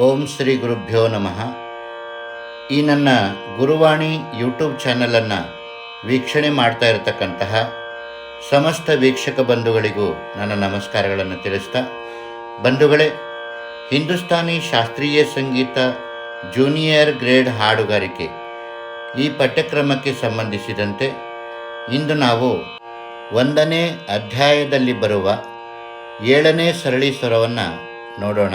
ಓಂ ಶ್ರೀ ಗುರುಭ್ಯೋ ನಮಃ. ಈ ನನ್ನ ಗುರುವಾಣಿ ಯೂಟ್ಯೂಬ್ ಚಾನಲನ್ನು ವೀಕ್ಷಣೆ ಮಾಡ್ತಾ ಇರತಕ್ಕಂತಹ ಸಮಸ್ತ ವೀಕ್ಷಕ ಬಂಧುಗಳಿಗೂ ನನ್ನ ನಮಸ್ಕಾರಗಳನ್ನು ತಿಳಿಸ್ತಾ, ಬಂಧುಗಳೇ, ಹಿಂದೂಸ್ತಾನಿ ಶಾಸ್ತ್ರೀಯ ಸಂಗೀತ ಜೂನಿಯರ್ ಗ್ರೇಡ್ ಹಾಡುಗಾರಿಕೆ ಈ ಪಠ್ಯಕ್ರಮಕ್ಕೆ ಸಂಬಂಧಿಸಿದಂತೆ ಇಂದು ನಾವು ಒಂದನೇ ಅಧ್ಯಾಯದಲ್ಲಿ ಬರುವ ಏಳನೇ ಸರಳಿ ಸ್ವರವನ್ನು ನೋಡೋಣ.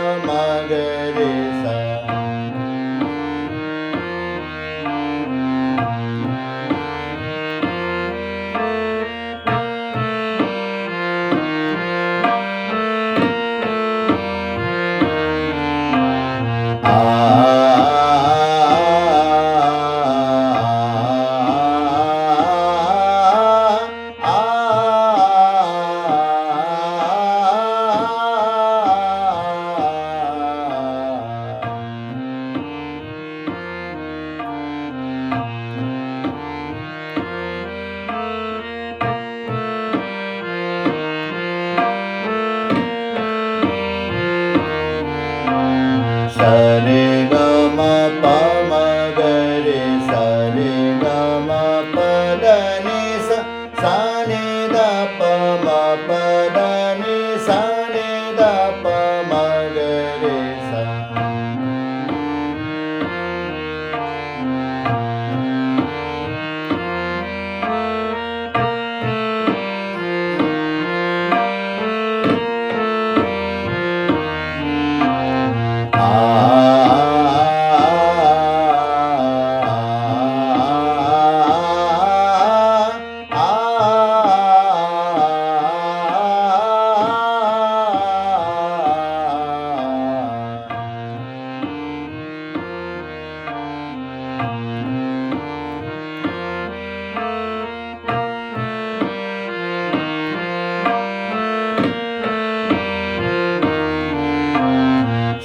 रे गरे सरे सा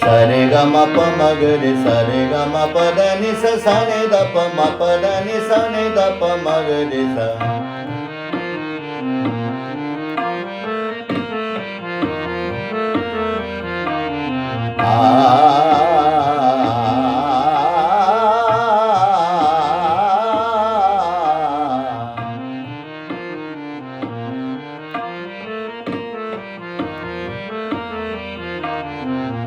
సరే గమ పమ గరి సరే గమ పద నిస సరే ద పమ పద ని సరే ద పమ గరి స. ఆ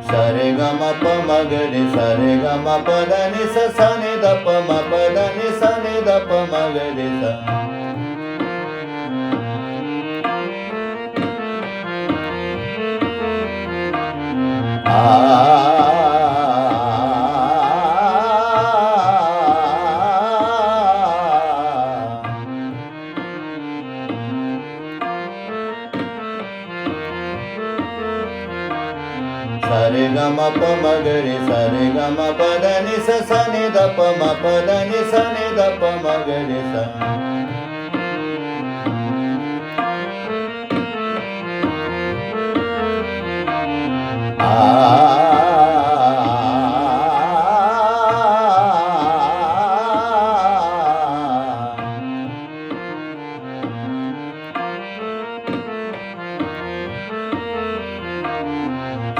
సరి గమ ప మగరి సరి గమ పదని సని దప మదని సని దప మగరి స. ఆ ಸರಿ ಗಮ ಪ ಮ ಗರಿ ಸರಿ ಗಮ ಪದ ನಿ ಸನಿ ದ ಮ ಪದ ನಿ ದ ಪ ಮ ಸ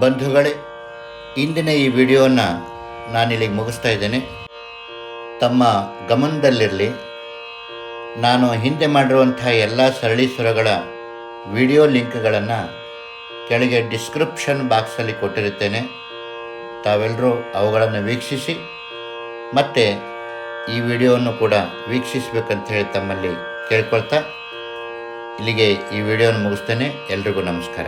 ಬಂಧುಗಳೇ, ಇಂದಿನ ಈ ವಿಡಿಯೋನ ನಾನಿಲ್ಲಿಗೆ ಮುಗಿಸ್ತಾ ಇದ್ದೇನೆ. ತಮ್ಮ ಗಮನದಲ್ಲಿರಲಿ. ನಾನು ಹಿಂದೆ ಮಾಡಿರುವಂಥ ಎಲ್ಲ ಸರಳಿ ಸ್ವರಗಳ ವಿಡಿಯೋ ಲಿಂಕ್ಗಳನ್ನು ಕೆಳಗೆ ಡಿಸ್ಕ್ರಿಪ್ಷನ್ ಬಾಕ್ಸಲ್ಲಿ ಕೊಟ್ಟಿರುತ್ತೇನೆ. ತಾವೆಲ್ಲರೂ ಅವುಗಳನ್ನು ವೀಕ್ಷಿಸಿ, ಮತ್ತು ಈ ವಿಡಿಯೋವನ್ನು ಕೂಡ ವೀಕ್ಷಿಸಬೇಕಂತ ಹೇಳಿ ತಮ್ಮಲ್ಲಿ ಕೇಳ್ಕೊಳ್ತಾ ಇಲ್ಲಿಗೆ ಈ ವಿಡಿಯೋನ ಮುಗಿಸ್ತೇನೆ. ಎಲ್ರಿಗೂ ನಮಸ್ಕಾರ.